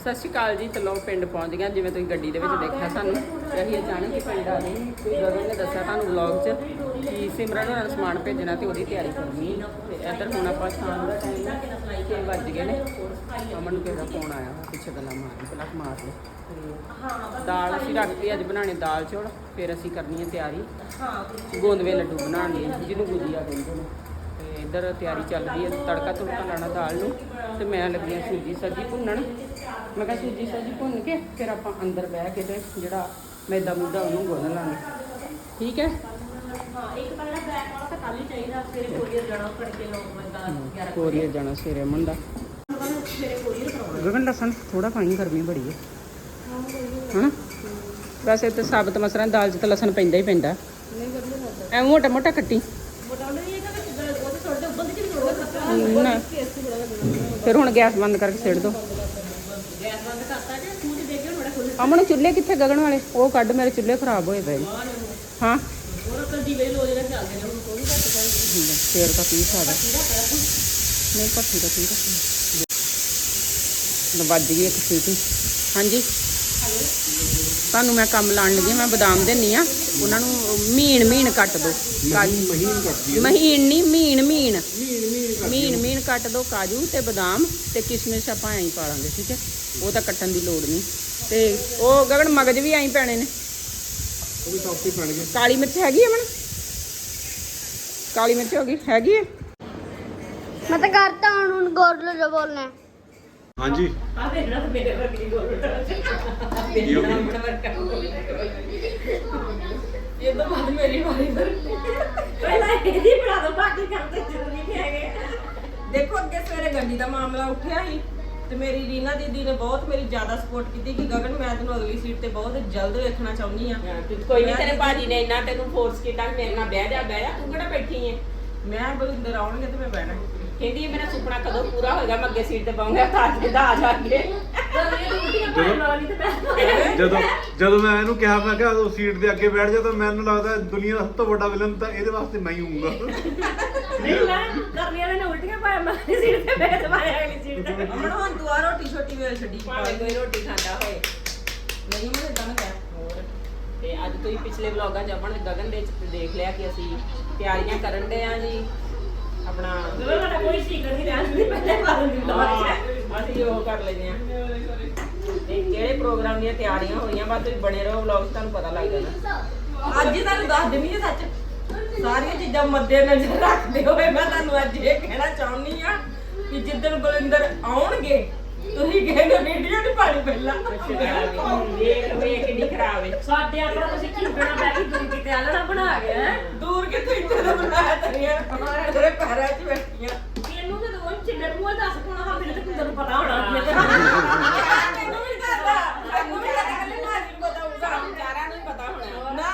ਸਤਿ ਸ਼੍ਰੀ ਅਕਾਲ ਜੀ ਚਲੋ ਪਿੰਡ ਪਹੁੰਚ ਗਏ ਹਾਂ। ਜਿਵੇਂ ਤੁਸੀਂ ਗੱਡੀ ਦੇ ਵਿੱਚ ਦੇਖਿਆ ਸਾਨੂੰ। ਅਸੀਂ ਅਚਾਨਕ ਹੀ ਪਿੰਡ ਆ ਗਏ ਤੇ ਗਗਨ ਨੇ ਦੱਸਿਆ ਤੁਹਾਨੂੰ ਵਲੌਗ 'ਚ ਕਿ ਸਿਮਰਨ ਹੋਰਾਂ ਨੂੰ ਸਮਾਨ ਭੇਜਣਾ ਤੇ ਉਹਦੀ ਤਿਆਰੀ ਕਰਨੀ। ਤੇ ਇੱਧਰ ਹੁਣ ਆਪਾਂ ਸ਼ਾਮ ਦਾ ਟਾਈਮ ਹੈ 6 ਵੱਜ ਗਏ ਨੇ। ਅਮਨ ਨੂੰ ਕਿਸੇ ਦਾ ਫੋਨ ਆਇਆ ਪਿੱਛੇ ਗੱਲਾਂ ਮਾਰ ਪਹਿਲਾਂ ਮਾਰ ਲਓ ਦਾਲ ਅਸੀਂ ਰੱਖਤੀ ਅੱਜ ਬਣਾਣੇ ਦਾਲ ਚੌਲ ਫਿਰ ਅਸੀਂ ਕਰਨੀ ਹੈ ਤਿਆਰੀ। ਗੋਂਦਵੇ ਲੱਡੂ ਬਣਾਉਣ ਦੀ ਜਿਹਨੂੰ ਗੁਜੀਆ ਕਹਿੰਦੇ ਨੇ। ਤੇ ਇੱਧਰ ਤਿਆਰੀ ਚੱਲ ਰਹੀ ਹੈ ਤੜਕਾ ਤੁੜਕਾ ਲਾਣਾ ਦਾਲ ਨੂੰ। ਤੇ ਮੈਂ ਲੱਗੀ ਹਾਂ ਸੂਜੀ ਸਬਜ਼ੀ ਭੁੰਨਣ। ਮੈਂ ਕਿਹਾ ਸੂਜੀ ਸਬਜ਼ੀ ਭੁੰਨ ਕੇ ਫਿਰ ਆਪਾਂ ਅੰਦਰ ਬਹਿ ਕੇ ਤੇ ਜਿਹੜਾ ਮੈਦਾ ਮੁੱਦਾ ਉਹਨੂੰ ਗੁੰਨ ਲਾਂਗੇ। ਠੀਕ ਹੈ? ਹਾਂ ਇੱਕ ਜਿਹੜਾ ਬੈਕ ਵਾਲਾ ਤਾਂ ਕੱਲ ਹੀ ਚਾਹੀਦਾ ਸਵੇਰੇ ਕੋਰੀਅਰ ਜਾਣਾ ਕਰਕੇ 9 ਵਜੇ ਦਾ 11 ਕੋਰੀਅਰ ਜਾਣਾ ਸਵੇਰੇ ਕਰਾਉਣਾ। ਗਗਨ ਲਸਣ ਥੋੜਾ ਪਾਣੀ ਗਰਮੀ ਬੜੀ ਹੈ। ਹਨਾ? ਵੈਸੇ ਤੇ ਸਾਬਤ ਮਸਰਾਂ ਦਾਲ 'ਚ ਤਾਂ ਲਸਣ ਪੈਂਦਾ ਹੀ ਪੈਂਦਾ। ਐ ਮੋਟਾ ਮੋਟਾ ਕੱਟੀ। ਛੋੜ ਫਿਰ ਹੁਣ ਗੈਸ ਬੰਦ ਕਰਕੇ ਸਿੱਟ ਦੋ ਗੈਸ ਬੰਦ ਕਰਤਾ ਜੇ ਸੂਟ ਦੇ ਕੇ ਬੜਾ ਖੁੱਲੇ ਅਮਨ ਚੁੱਲ੍ਹੇ ਕਿੱਥੇ ਗਗਨ ਵਾਲੇ? ਉਹ ਕੱਢ ਮੇਰੇ ਚੁੱਲ੍ਹੇ ਖਰਾਬ ਹੋਏ ਪਏ ਨੇ। ਹਾਂ? ਹੋਰ ਕੱਲ ਦੀ ਵੇਲੇ ਲੋਜੇ ਚੱਲਦੇ ਨੇ ਉਹ ਕੋਈ ਘੱਟ ਕਰ ਫੇਰ ਤਾਂ ਕੀ ਫਾਇਦਾ ਨਹੀਂ ਭੱਠੀ ਦਾ ਕੀ ਦਾ ਵੱਜ ਗਈ ਇੱਕ ਸੀਟੀ। ਹਾਂਜੀ? ਤੁਹਾਨੂੰ ਮੈਂ ਕੰਮ ਲਾਣ ਲੱਗੀ ਹਾਂ, ਮੈਂ ਬਦਾਮ ਦੇਣੀ ਆ। ਉਹਨਾਂ ਨੂੰ ਮਹੀਨ ਮਹੀਨ ਕੱਟ ਦੋ। ਕਾਜੂ ਮਹੀਨ ਕੱਟਦੀ ਮਹੀਨ ਨਹੀਂ ਮਹੀਨ ਮਹੀਨ। ਮਹੀਨ ਮਹੀਨ ਮਹੀਨ ਮਹੀਨ ਕੱਟ ਦੋ ਕਾਜੂ ਤੇ ਬਦਾਮ ਤੇ ਕਿਸ਼ਮਿਸ਼ ਆਪਾਂ ਐਂ ਪਾ ਲਾਂਗੇ ਠੀਕ ਹੈ? ਉਹ ਤਾਂ ਕੱਟਣ ਦੀ ਲੋੜ ਨਹੀਂ ਤੇ ਉਹ ਗਗਨ ਮਗਜ ਵੀ ਐਂ ਪੈਣੇ ਨੇ। ਉਹ ਵੀ ਸੌਫਟੀ ਬਣ ਗਏ ਕਾਲੀ ਮਿਰਚ ਹੈਗੀ ਹੈ ਮਨ ਕਾਲੀ ਮਿਰਚ ਹੋ ਗਈ ਹੈਗੀ ਹੈ ਮੈਂ ਤਾਂ ਕਰਤਾ ਹੁਣ ਹੁਣ ਗੋਰਲੋ ਜੋ ਬੋਲਣਾ। ਹੈ। ਹਾਂਜੀ। ਆ ਦੇਖਣਾ ਤੇ ਮੇਰੇ ਵਰਗੀ ਗੋਲ ਕੀ ਹੋ ਗਿਆ ਇਹ ਤਾਂ ਬਾਅਦ ਮੇਰੀ ਵਾਰੀ ਪਰ ਪਹਿਲਾਂ ਇਹਦੀ ਬਣਾ ਦੋ ਬਾਕੀ ਕਰਦੇ ਜ਼ਰੂਰੀ ਨਹੀਂ ਹੈਗੇ। ਦੇਖੋ ਅੱਗੇ ਸਵੇਰੇ ਗੱਡੀ ਦਾ ਮਾਮਲਾ ਉੱਠਿਆ ਸੀ ਤੇ ਮੇਰੀ ਰੀਨਾ ਦੀਦੀ ਨੇ ਬਹੁਤ ਮੇਰੀ ਜ਼ਿਆਦਾ ਸਪੋਰਟ ਕੀਤੀ ਕਿ ਗਗਨ ਮੈਂ ਤੈਨੂੰ ਅਗਲੀ ਸੀਟ ਤੇ ਬਹੁਤ ਜਲਦ ਵੇਖਣਾ ਚਾਹੁੰਦੀ ਆ ਕੋਈ ਨਹੀਂ ਤੇਰੇ ਭਾਜੀ ਨੇ ਇੰਨਾ ਤੈਨੂੰ ਫੋਰਸ ਕੀਤਾ ਕਿ ਮੇਰੇ ਨਾਲ ਬਹਿ ਜਾ ਬਹਿ ਜਾ ਤੂੰ ਕਿਹੜਾ ਬੈਠੀ ਹੈ ਮੈਂ ਬਲਿੰਦਰ ਆਉਣਗੇ ਤੇ ਮੈਂ ਬਹਿਣਾ। ਕਹਿੰਦੀ ਮੇਰਾ ਸੁਪਨਾ ਕਦੋਂ ਪੂਰਾ ਹੋਏਗਾ ਮੈਂ ਅੱਗੇ ਸੀਟ ਤੇ ਪਾਉਂਗਾ ਤਾਂ ਅੱਜ ਦਾ ਆ ਜਾਗੇ ਮੈਂ ਜਦੋਂ ਜਦੋਂ ਮੈਂ ਇਹਨੂੰ ਕਿਹਾ ਮੈਂ ਕਿਹਾ ਉਹ ਸੀਟ ਦੇ ਅੱਗੇ ਬੈਠ ਜਾ ਤਾਂ ਮੈਨੂੰ ਲੱਗਦਾ ਦੁਨੀਆ ਦਾ ਸਭ ਤੋਂ ਵੱਡਾ ਵਿਲਨ ਤਾਂ ਇਹਦੇ ਵਾਸਤੇ ਮੈਂ ਹੀ ਹੋਊਂਗਾ। ਨਹੀਂ ਮੈਂ ਗਰਮੀਆਂ ਦੇ ਨਾਲ ਉਲਟੀਆਂ ਪਾਣ ਵਾਲੀ ਸੀਟ ਤੇ ਬੈਠ ਮਾਰੇ ਅਗਲੀ ਸੀਟ ਤੇ ਅਮਨ ਹੁਣ ਤੂੰ ਆ ਰੋਟੀ ਛੋਟੀ ਵੇਲ ਛੱਡੀ ਭਾਵੇਂ ਕੋਈ ਰੋਟੀ ਖਾਂਦਾ ਹੋਏ। ਨਹੀਂ ਮੈਂ ਇਦਾਂ ਨਾ ਕਹਿ ਹੋਰ। ਤੇ ਅੱਜ ਤੁਸੀਂ ਪਿਛਲੇ ਵਲੌਗਾਂ 'ਚ ਆਪਣ ਗਗਨ ਦੇ ਵਿੱਚ ਦੇਖ ਲਿਆ ਕਿ ਅਸੀਂ ਤਿਆਰੀਆਂ ਕਰਨ ਦੇ ਆ ਜੀ। ਆਪਣਾ ਜਦੋਂ ਸਾਡਾ ਕੋਈ ਸੀਕਰ ਨਹੀਂ ਰਹਿੰਦੀ ਪਹਿਲੇ ਵਾਰ ਦੀ ਹਾਂ, ਅਸੀਂ ਉਹ ਕਰ ਲੈਂਦੇ ਆ ਤੇ ਕਿਹੜੇ ਪ੍ਰੋਗਰਾਮ ਦੀਆਂ ਤਿਆਰੀਆਂ ਹੋਈਆਂ ਬਾਅਦ ਤੁਸੀਂ ਬਣੇ ਰਹੋ ਵਲੌਗ ਤੁਹਾਨੂੰ ਪਤਾ ਲੱਗ ਜਾਣਾ। ਅੱਜ ਹੀ ਤੁਹਾਨੂੰ ਦੱਸ ਦਿੰਦੀ ਆ ਸੱਚ। ਸਾਰੀਆਂ ਚੀਜ਼ਾਂ ਮੱਦੇ ਨਜ਼ਰ ਰੱਖਦੇ ਹੋਏ ਮੈਂ ਤੁਹਾਨੂੰ ਅੱਜ ਇਹ ਕਹਿਣਾ ਚਾਹੁੰਦੀ ਆ ਕਿ ਜਿੱਦਣ ਬਲਿੰਦਰ ਆਉਣਗੇ ਤੁਸੀਂ ਕਹਿੰਦੇ ਵੀਡੀਓ ਨਹੀਂ ਪਾਣੀ ਪਹਿਲਾਂ। ਵੇਖ ਵੇਖ ਕਿੰਨੀ ਖਰਾਬ ਹੈ ਸਾਡੇ ਆਪਣਾ ਤੁਸੀਂ ਝੁੰਡਣਾ ਬੈ ਕੇ ਦੂਰ ਕਿਤੇ ਆਲਣਾ ਬਣਾ ਗਿਆ ਹੈਂ। ਦੂਰ ਕਿੱਥੋਂ ਇੱਥੇ ਦਾ ਬਣਾਇਆ ਤੇਰੀਆਂ ਤੇਰੇ ਪੈਰਾਂ 'ਚ ਬੈਠੀਆਂ। ਤੈਨੂੰ ਤੇ ਮੂੰਹ ਦੱਸ ਕੋਣਾ ਹਾਂ ਮੇਰੇ ਤੇ ਕੁੰਦਰ ਨੂੰ ਪਤਾ ਹੋਣਾ ਮੇਰੇ ਤੇ ਤੈਨੂੰ ਵੀ ਦੱਸਦਾ ਤੈਨੂੰ ਵੀ ਦੱਸਦਾ ਕੱਲੇ ਭਾਜੀ ਨੂੰ ਪਤਾ ਹੋਊਗਾ ਸਾਰਿਆਂ ਨੂੰ ਹੀ ਪਤਾ ਹੋਣਾ ਨਾ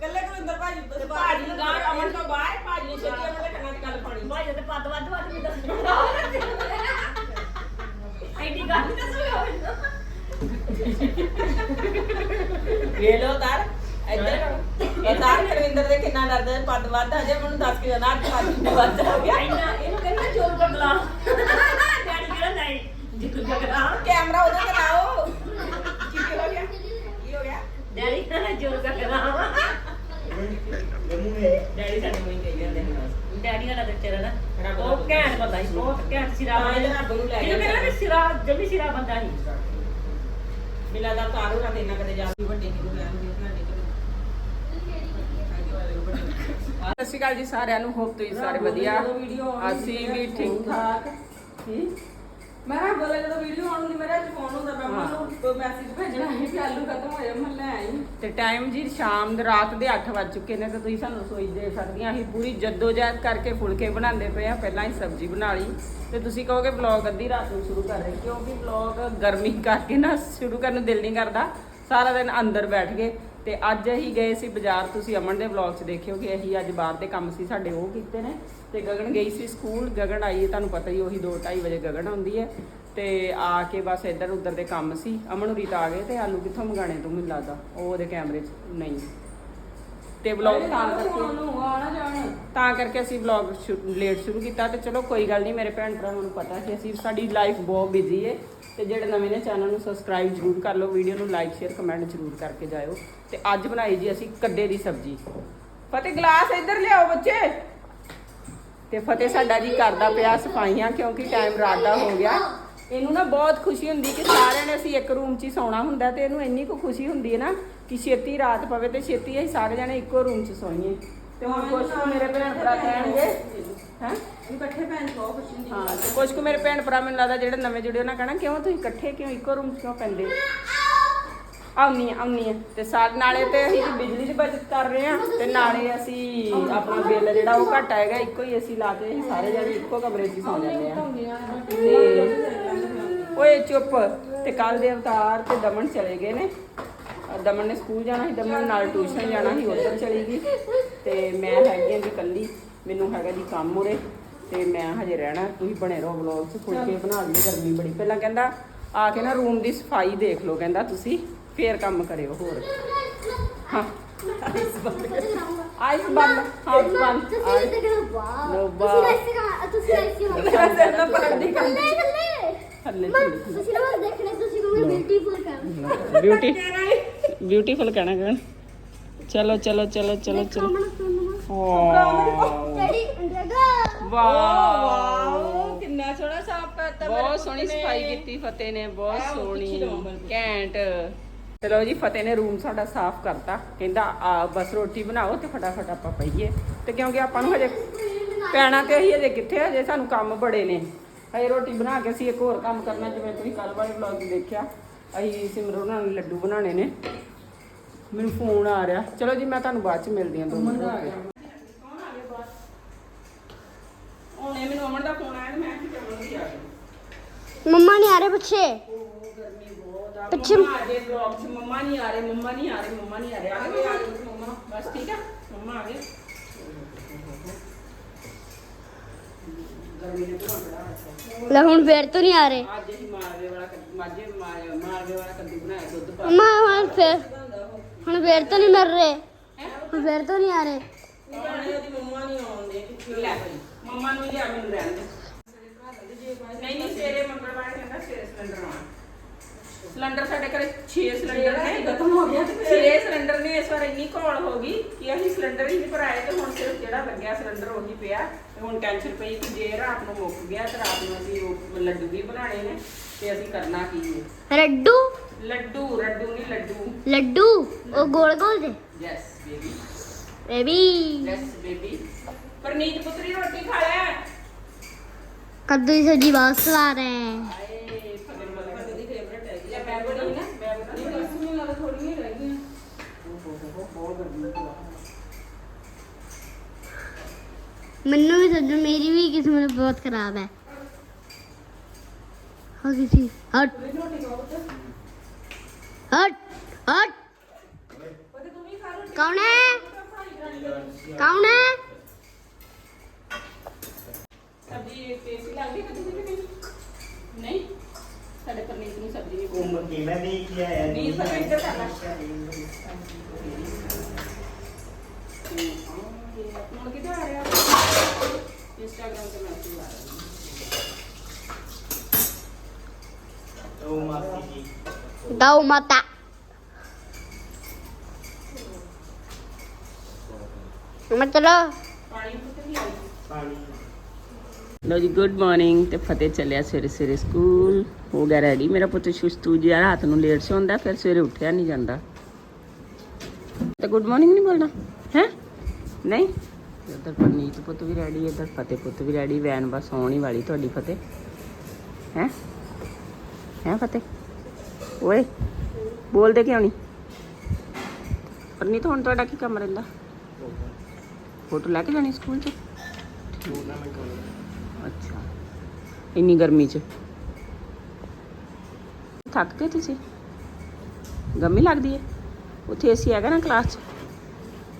ਕੱਲੇ ਕੁਲਿੰਦਰ ਭਾਜੀ ਨੂੰ ਦੱਸਦਾ ਭਾਜੀ ਗਾਂ ਅਮਨ ਤੋਂ ਬਾਹਰ ਭਾਜੀ ਨੇ ਛੇਤੀ ਅਮਨ ਦੇ ਕੰਨਾਂ 'ਚ ਗੱਲ ਪਾਣੀ ਭਾਈ ਤੇ ਪੱਦ ਵੱਧ ਵੱਧ ਵੀ ਦੱਸਣਾ ਐਡੀ ਗੱਲ ਨਹੀਂ ਦੱਸੂਗਾ ਵੇਖ ਲੋ ਤਾਰ ਇੱਧਰ। ਇਹ ਤਾਰ ਖਰਵਿੰਦਰ ਦੇ ਕਿੰਨਾ ਡਰਦਾ ਹੈ, ਪੱਦ ਵੱਧ ਆ ਜੇ ਮੈਨੂੰ ਦੱਸ ਕੇ ਨਾ ਅੱਠ ਪੱਦ ਵੱਧ ਆ ਗਿਆ। ਇੰਨਾ ਇਹਨੂੰ ਕਹਿੰਦਾ ਜੋਰ ਬਗਲਾ। ਡੈਡੀ ਕਹਿੰਦਾ ਨਹੀਂ ਜਿੱਤੂ ਬਗਲਾ ਕੈਮਰਾ ਉਹਦੇ ਤੇ ਲਾਓ ਕੀ ਹੋ ਗਿਆ? ਕੀ ਹੋ ਗਿਆ? ਡੈਡੀ ਕਹਿੰਦਾ ਜੋਰ ਬਗਲਾ ਡੈਡੀ ਸਾਡੇ ਨੂੰ ਹੀ ਕਹੀ ਜਾਂਦੇ ਨੇ। ਡੈਡੀ ਵਾਲਾ ਤੇ ਤੇਰਾ ਨਾ ਰੱਬ ਦਾ ਉਹ ਘੈਂਟ ਬੰਦਾ ਸੀ ਬਹੁਤ ਘੈਂਟ ਸਿਰਾ ਹਾਂ, ਇਹਦੇ ਰੱਬ ਨੂੰ ਲੈ ਗਿਆ ਇਹਨੂੰ ਕਹਿੰਦਾ ਵੀ ਸਿਰਾ ਜਮੀ ਸਿਰਾ ਬੰਦਾ ਸੀ। ਮਿਲਾ ਦਾ ਤਾਰੂ ਨਾ ਦੇਣਾ ਕਦੇ ਜਾ ਵੱਡੇ ਕਿਹਨੂੰ ਕਹਿਣਗੇ ਸਾਡੇ ਸਤਿ ਸ਼੍ਰੀ ਅਕਾਲ ਜੀ ਸਾਰਿਆਂ ਨੂੰ ਹੋਪ ਤੁਸੀਂ ਸਾਰੇ ਵਧੀਆ। ਅਸੀਂ ਵੀ ਠੀਕ ਠਾਕ ਮੈਂ ਕਿਹਾ ਬੋਲੇ ਜਦੋਂ ਵੀਡੀਓ ਆਉਣ ਦੀ ਮੇਰੇ ਅੱਜ ਫੋਨ ਹੁੰਦਾ ਮੈਂ ਮੈਨੂੰ ਮੈਸੇਜ ਭੇਜਣਾ ਕਿ ਆਲੂ ਖਤਮ ਹੋਏ ਮੈਂ ਲੈ ਆਈ। ਤੇ ਟਾਈਮ ਜੀ ਸ਼ਾਮ ਦੇ ਰਾਤ ਦੇ 8 ਵੱਜ ਚੁੱਕੇ ਨੇ ਤੇ ਤੁਸੀਂ ਸਾਨੂੰ ਰਸੋਈ ਦੇ ਸਕਦੀਆਂ ਅਸੀਂ ਪੂਰੀ ਜਦੋਜਹਿਦ ਕਰਕੇ ਫੁਲਕੇ ਬਣਾਉਂਦੇ ਪਏ ਆ ਪਹਿਲਾਂ ਹੀ ਸਬਜ਼ੀ ਬਣਾ ਲਈ। ਤੇ ਤੁਸੀਂ ਕਹੋਗੇ ਵਲੌਗ ਅੱਧੀ ਰਾਤ ਨੂੰ ਸ਼ੁਰੂ ਕਰ ਰਹੇ ਕਿਉਂਕਿ ਵਲੌਗ ਗਰਮੀ ਕਰਕੇ ਨਾ ਸ਼ੁਰੂ ਕਰਨ ਨੂੰ ਦਿਲ ਨਹੀਂ ਕਰਦਾ। ਸਾਰਾ ਦਿਨ ਅੰਦਰ ਬੈਠ ਗਏ ਤੇ ਅੱਜ ਅਸੀਂ ਗਏ ਸੀ ਬਾਜ਼ਾਰ, ਤੁਸੀਂ ਅਮਨ ਦੇ ਵਲੌਗ 'ਚ ਦੇਖਿਓ ਕਿ ਅਸੀਂ ਅੱਜ ਬਾਹਰ ਦੇ ਕੰਮ ਸੀ, ਸਾਡੇ ਉਹ ਕੀਤੇ ਨੇ। ਤੇ ਗਗਨ ਗਈ ਸੀ ਸਕੂਲ, ਗਗਨ ਆਈ ਤੁਹਾਨੂੰ ਪਤਾ ਹੀ ਉਹੀ 2:30 ਵਜੇ ਗਗਨ ਆਉਂਦੀ ਹੈ। ਤੇ ਆ ਕੇ ਬਸ ਇੱਧਰ ਉੱਧਰ ਦੇ ਕੰਮ ਸੀ। ਅਮਨ ਹੁਰੀ ਤਾਂ ਆ ਗਏ ਤੇ ਆਲੂ ਕਿੱਥੋਂ ਮੰਗਾਣੇ ਤੂੰ, ਮੈਨੂੰ ਲੱਗਦਾ। ਉਹ ਉਹਦੇ ਕੈਮਰੇ 'ਚ ਨਹੀਂ। ਤੇ ਵਲੌਗ ਤਾਂ ਕਰਕੇ। ਤਾਂ ਕਰਕੇ ਅਸੀਂ ਵਲੌਗ ਲੇਟ ਸ਼ੁਰੂ ਕੀਤਾ ਤੇ ਚਲੋ ਕੋਈ ਗੱਲ ਨਹੀਂ, ਮੇਰੇ ਭੈਣ ਭਰਾਵਾਂ ਨੂੰ ਪਤਾ ਸੀ ਅਸੀਂ ਸਾਡੀ ਲਾਈਫ ਬਹੁਤ ਬਿਜ਼ੀ ਹੈ ਤੇ ਜਿਹੜੇ ਨਵੇਂ ਨੇ ਚੈਨਲ ਨੂੰ ਸਬਸਕ੍ਰਾਈਬ ਜ਼ਰੂਰ ਕਰ ਲਓ ਵੀਡੀਓ ਨੂੰ ਲਾਈਕ ਸ਼ੇਅਰ ਕਮੈਂਟ ਜ਼ਰੂਰ ਕਰਕੇ ਜਾਇਓ। ਤੇ ਅੱਜ ਬਣਾਈ ਜੀ ਅਸੀਂ ਕੱਡੇ ਦੀ ਸਬਜ਼ੀ। ਫਤਿਹ ਗਲਾਸ ਇੱਧਰ ਲਿਆਓ ਬੱਚੇ। ਤੇ ਫਤਿਹ ਸਾਡਾ ਜੀ ਕਰਦਾ ਪਿਆ ਸਫਾਈਆਂ ਕਿਉਂਕਿ ਟਾਈਮ ਰਾਤ ਦਾ ਹੋ ਗਿਆ। ਇਹਨੂੰ ਨਾ ਬਹੁਤ ਖੁਸ਼ੀ ਹੁੰਦੀ ਕਿ ਸਾਰਿਆਂ ਨੇ ਅਸੀਂ ਇੱਕ ਰੂਮ 'ਚ ਹੀ ਸੌਣਾ ਹੁੰਦਾ ਤੇ ਇਹਨੂੰ ਇੰਨੀ ਕੁ ਖੁਸ਼ੀ ਹੁੰਦੀ ਹੈ ਨਾ ਕਿ ਛੇਤੀ ਰਾਤ ਪਵੇ ਤੇ ਛੇਤੀ ਅਸੀਂ ਸਾਰੇ ਜਣੇ ਇੱਕੋ ਰੂਮ 'ਚ ਸੋਈਏ। ਤੇ ਹੁਣ ਕੁਛ ਕੁ ਮੇਰੇ ਭੈਣ ਭਰਾ ਕਹਿਣਗੇ। ਹੈ। ਇਕੱਠੇ ਭੈਣ ਬਹੁਤ ਖੁਸ਼ੀ ਹੁੰਦੀ ਹਾਂ। ਤੇ ਕੁਛ ਕੁ ਮੇਰੇ ਭੈਣ ਭਰਾ ਮੈਨੂੰ ਲੱਗਦਾ ਜਿਹੜੇ ਨਵੇਂ ਜੁੜੇ ਉਹਨਾਂ ਕਹਿਣਾ ਕਿਉਂ ਤੁਸੀਂ ਇਕੱਠੇ ਕਿਉਂ ਇੱਕੋ ਰੂਮ 'ਚ ਕਿਉਂ ਪੈਂਦੇ? ਆਉਣੀ ਆਉਣੀ ਆ ਤੇ ਸਾਡੇ ਨਾਲੇ ਤੇ ਅਸੀਂ ਬਿਜਲੀ ਦੀ ਬਚਤ ਕਰ ਰਹੇ ਆ ਤੇ ਨਾਲੇ ਅਸੀਂ ਆਪਣਾ ਬਿੱਲ ਜਿਹੜਾ ਉਹ ਘੱਟ ਆਏਗਾ ਇੱਕੋ ਹੀ ਅਸੀਂ ਲਾ ਕੇ ਅਸੀਂ ਸਾਰੇ ਜਣੇ ਇੱਕੋ ਕਮਰੇ 'ਚ ਹੀ ਸੌ ਜਾਂਦੇ ਆ ਤੇ ਓਏ ਚੁੱਪ। ਤੇ ਕੱਲ ਦੇ ਅਵਤਾਰ ਤੇ ਦਮਨ ਚਲੇ ਗਏ ਨੇ। ਦਮਨ ਨੇ ਸਕੂਲ ਜਾਣਾ ਸੀ ਦਮਨ ਨਾਲ ਟਿਊਸ਼ਨ ਜਾਣਾ ਸੀ ਉੱਧਰ ਚਲੀ ਗਈ। ਤੇ ਮੈਂ ਹੈਗੀ ਆਂ ਜੀ ਕੱਲੀ ਮੈਨੂੰ ਹੈਗਾ ਜੀ ਕੰਮ ਉਰੇ। ਤੇ ਮੈਂ ਹਜੇ ਰਹਿਣਾ ਤੁਸੀਂ ਬਣੇ ਰਹੋ ਵਲੌਗ 'ਚ ਫੁਲਕੇ ਬਣਾ ਲਈ ਗਰਮੀ ਬੜੀ। ਪਹਿਲਾਂ ਕਹਿੰਦਾ ਆ ਕੇ ਨਾ ਰੂਮ ਦੀ ਸਫ਼ਾਈ ਦੇਖ ਲਓ ਕਹਿੰਦਾ ਤੁਸੀਂ ਫੇਰ ਕੰਮ ਕਰਿਓ ਹੋਰ। ਹਾਂ। ਆਈਸ ਬੰਦ। ਆਈਸ ਬੰਦ। ਹਾਂ ਬੰਦ। ਤੁਸੀਂ ਆਈਸ ਤੇ ਕਹਿੰਦੇ ਵਾਹ। ਲੋ ਤੁਸੀਂ। ਐਸੇ ਕਾ ਤੁਸੀਂ ਐਸੇ ਹੋ ਸਿਰ ਨਾ ਪਕੜ ਦੀ ਕਰ। ਥੱਲੇ ਥੱਲੇ ਥੱਲੇ ਮਾਂ, ਥੱਲੇ ਤੁਸੀਂ ਨਾ ਬਸ ਦੇਖਣੇ ਤੁਸੀਂ ਕਹੋਗੇ ਬਿਊਟੀਫੁਲ ਬਿਊਟੀ ਬਿਊਟੀਫੁਲ ਕਹਿਣਾ ਕਹਿਣ ਚਲੋ ਚਲੋ ਚਲੋ ਚਲੋ ਚਲੋ। ਕਮਣ ਸੁਣਨਾ ਵਾਓ ਡੈਡੀ ਇੰਡੀਆ ਵਾਓ ਕਿੰਨਾ ਸੋਹਣਾ ਸਾਫ਼ ਕਰਤਾ ਬਹੁਤ ਸੋਹਣੀ ਸਫ਼ਾਈ ਕੀਤੀ ਫਤਿਹ ਨੇ ਬਹੁਤ ਸੋਹਣੀ ਘੈਂਟ। ਚਲੋ ਜੀ ਫਤਿਹ ਨੇ ਰੂਮ ਸਾਡਾ ਸਾਫ਼ ਕਰਤਾ। ਕਹਿੰਦਾ ਆ ਬਸ ਰੋਟੀ ਬਣਾਓ ਤੇ ਫਟਾਫਟ ਆਪਾਂ ਪਈਏ। ਤੇ ਕਿਉਂਕਿ ਆਪਾਂ ਨੂੰ ਹਜੇ ਪੈਣਾ ਤੇ ਅਸੀਂ ਹਜੇ ਕਿੱਥੇ ਹਜੇ ਸਾਨੂੰ ਕੰਮ ਬੜੇ ਨੇ। ਹਜੇ ਰੋਟੀ ਬਣਾ ਕੇ ਅਸੀਂ ਇੱਕ ਹੋਰ ਕੰਮ ਕਰਨਾ ਜਿਵੇਂ ਤੁਸੀਂ ਕੱਲ ਵਾਲੇ ਵਲੌਗ ਦੇਖਿਆ ਅਸੀਂ ਸਿਮਰਨ ਉਹਨਾਂ ਨੂੰ ਲੱਡੂ ਬਣਾਉਣੇ ਨੇ। ਮੈਨੂੰ ਫੋਨ ਆ ਰਿਹਾ। ਚਲੋ ਜੀ ਮੈਂ ਤੁਹਾਨੂੰ ਬਾਅਦ ਚ ਮਿਲਦੀ ਹਾਂ ਦੋ ਮਿੰਟ ਰੁਕ ਕੇ। ਉਹਨੇ ਮੈਨੂੰ ਅਮਨ ਦਾ ਫੋਨ ਆਇਆ ਤੇ ਮੈਂ ਕਿਹਾ ਅਮਨ ਵੀ ਆ ਮੰਮਾ ਨਹੀਂ ਆ ਰਹੇ ਪਿੱਛੇ? ਪਿੱਛੇ ਪਿੱਛੇ- ਮੰਮਾ ਆ ਗਏ ਵਲੌਗ 'ਚ। ਮੰਮਾ ਨਹੀਂ ਆ ਰਹੇ ਮੰਮਾ ਨਹੀਂ ਆ ਰਹੇ ਮੰਮਾ ਨਹੀਂ ਆ ਰਹੇ। ਆ ਗਏ ਆ ਗਏ। ਮੰਮਾ ਬਸ ਠੀਕ ਆ ਮੰਮਾ ਆ ਗਏ ਗਰਮੀ ਨੇ ਪੂਰਾ ਬੜਾ ਰੱਖਿਆ ਲੈ ਹੁਣ ਫੇਰ ਤੋਂ ਨਹੀਂ ਆ ਰਹੇ। ਅੱਜ ਅਸੀਂ ਮਾਰਵੇ ਵਾਲਾ ਕੱਦ- ਮਾਝੇ ਮਾਰ- ਮਾਰਵੇ ਵਾਲਾ ਕੱਦੂ ਬਣਾਇਆ ਦੁੱਧ ਪਾ ਮੰਮਾ ਹੁਣ ਫੇਰ ਹੁਣ ਫੇਰ ਤੋਂ ਨਹੀਂ ਮਿਲ ਰਹੇ। ਹੁਣ ਫੇਰ ਤੋਂ ਨਹੀਂ ਆ ਰਹੇ। ਕੇ ਲੈ ਮੰਮਾ ਨੂੰ ਲਿਆ ਮੈਨੂੰ ਰਹਿਣ ਦੇ। ਨਹੀਂ ਨਹੀਂ ਸਵੇਰੇ ਮੰਗਲਵਾਰ ਕਹਿੰਦਾ ਸਵੇਰੇ ਸਿਲੰਡਰ ਆਉਣਾ। ਸਿਲੰਡਰ ਸਾਡੇ ਘਰੇ 6 ਸਿਲੰਡਰ ਨੇ। ਖਤਮ ਹੋ ਗਿਆ 6 ਸਿਲੰਡਰ ਨੇ ਇਸ ਵਾਰ ਇੰਨੀ ਘੋਲ ਹੋ ਗਈ ਕਿ ਅਸੀਂ ਸਿਲੰਡਰ ਹੀ ਨਹੀਂ ਭਰਾਏ ਤੇ ਹੁਣ ਸਿਰਫ ਜਿਹੜਾ ਲੱਗਿਆ ਸਿਲੰਡਰ ਉਹੀ ਪਿਆ। ਤੇ ਹੁਣ ਟੈਨਸ਼ਨ ਪਈ ਕਿ ਜੇ ਰਾਤ ਨੂੰ ਮੁੱਕ ਗਿਆ ਤੇ ਰਾਤ ਨੂੰ ਅਸੀਂ ਉਹ ਲੱਡੂ ਵੀ ਬਣਾਣੇ ਨੇ ਤੇ ਅਸੀਂ ਕਰਨਾ ਕੀ ਹੈ। ਰੱਡੂ? ਲੱਡੂ ਰੱਡੂ ਨਹੀਂ ਲੱਡੂ। ਲੱਡੂ? ਉਹ ਗੋਲ ਗੋਲ ਦੇ? Yes baby baby yes baby Parneet ਪੁੱਤਰੀ ਰੋਟੀ ਖਾ ਲੈ। ਕੱਦੂ ਦੀ ਸਬਜ਼ੀ ਬਹੁਤ ਸਵਾਦ ਹੈ ਆਏ ਫਤਿਹ ਮਲਕ ਦੀ ਫੇਵਰਟ ਹੈ ਇਹ ਮੈਂ ਬਣੀ ਨਾ ਮੈਂ ਬਣੀ ਬਸ ਮੈਨੂੰ ਲੱਗਦਾ ਥੋੜੀਆਂ ਰਹਿ ਗਈਆਂ ਓਹ ਹੋ ਹੋ ਬਹੁਤ ਗਰਮੀ ਹੈ ਮੈਨੂੰ ਵੀ ਸੱਜਣ ਮੇਰੀ ਵੀ ਕਿਸਮਤ ਬਹੁਤ ਖਰਾਬ ਹੈ। ਹੋ ਗਈ ਸੀ? ਹਟ। ਹਟ ਹਟ। ਕੌਣ ਹੈ? ਕੌਣ ਹੈ? ਸਬਜ਼ੀ ਟੇਸਟੀ ਲੱਗਦੀ ਕਦੀ ਵੀ ਨਹੀਂ ਨਹੀਂ। ਸਾਡੇ ਪਰਨੀਤ ਨੂੰ ਸਬਜ਼ੀ ਨਹੀਂ। ਘੁੰਮ ਕੇ ਮੈਂ ਦੇਖ ਕੇ ਆਇਆ ਵੀਰ ਪਰ ਇੱਧਰ ਕਿੱਥੇ ਆ ਰਿਹਾ? ਇੰਸਟਾਗ੍ਰਾਮ ਤੇ ਮੈਸੇਜ ਆ ਰਿਹਾ ਉਹ ਮਾਸੀ ਜੀ। ਗਊ ਮਾਤਾ। ਮਤਲਬ? ਪਾਣੀ ਪੁੱਤ ਵੀ ਆਈ ਪਾਣੀ। ਲੋ ਜੀ ਗੁੱਡ ਮਾਰਨਿੰਗ ਤੇ ਫਤਿਹ ਚੱਲਿਆ ਸਵੇਰੇ ਸਵੇਰੇ ਸਕੂਲ ਹੋ ਗਿਆ ਰੈਡੀ ਮੇਰਾ ਪੁੱਤ ਸੁਸਤੂ ਜਿਹਾ ਰਾਤ ਨੂੰ ਲੇਟ ਸੌਂਦਾ ਫਿਰ ਸਵੇਰੇ ਉੱਠਿਆ ਨਹੀਂ ਜਾਂਦਾ। ਤੇ ਗੁੱਡ ਮਾਰਨਿੰਗ ਨਹੀਂ ਬੋਲਣਾ? ਹੈ? ਨਹੀਂ? ਇੱਧਰ ਪਰਨੀਤ ਪੁੱਤ ਵੀ ਰੈਡੀ ਇੱਧਰ ਫਤਿਹ ਪੁੱਤ ਵੀ ਰੈਡੀ ਵੈਨ ਬਸ ਆਉਣ ਹੀ ਵਾਲੀ ਤੁਹਾਡੀ ਫਤਿਹ। ਹੈ? ਹੈ ਫਤਿਹ? ਓਏ, ਬੋਲਦੇ ਕਿਉਂ ਨਹੀਂ? ਪਰਨੀਤ, ਹੁਣ ਤੁਹਾਡਾ ਕੀ ਕੰਮ ਰਹਿੰਦਾ? ਫੋਟੋ ਲੈ ਕੇ ਜਾਣੀ ਸਕੂਲ 'ਚ? ਅੱਛਾ। ਇੰਨੀ ਗਰਮੀ 'ਚ। ਥੱਕ ਗਏ ਤੁਸੀਂ? ਗਰਮੀ ਲੱਗਦੀ ਹੈ ਉੱਥੇ ਏਸੀ ਹੈਗਾ ਨਾ ਕਲਾਸ 'ਚ?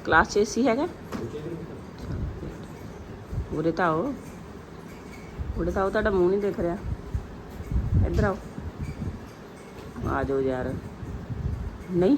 ਕਲਾਸ 'ਚ ਏਸੀ ਹੈਗਾ? ਉਰੇ ਤਾਂ ਆਓ। ਉਰੇ ਤਾਂ ਆਓ, ਤੁਹਾਡਾ ਮੂੰਹ ਨਹੀਂ ਦਿਖ ਰਿਹਾ। ਇੱਧਰ ਆਓ। ਆ ਜਾਓ ਯਾਰ। ਨਹੀਂ।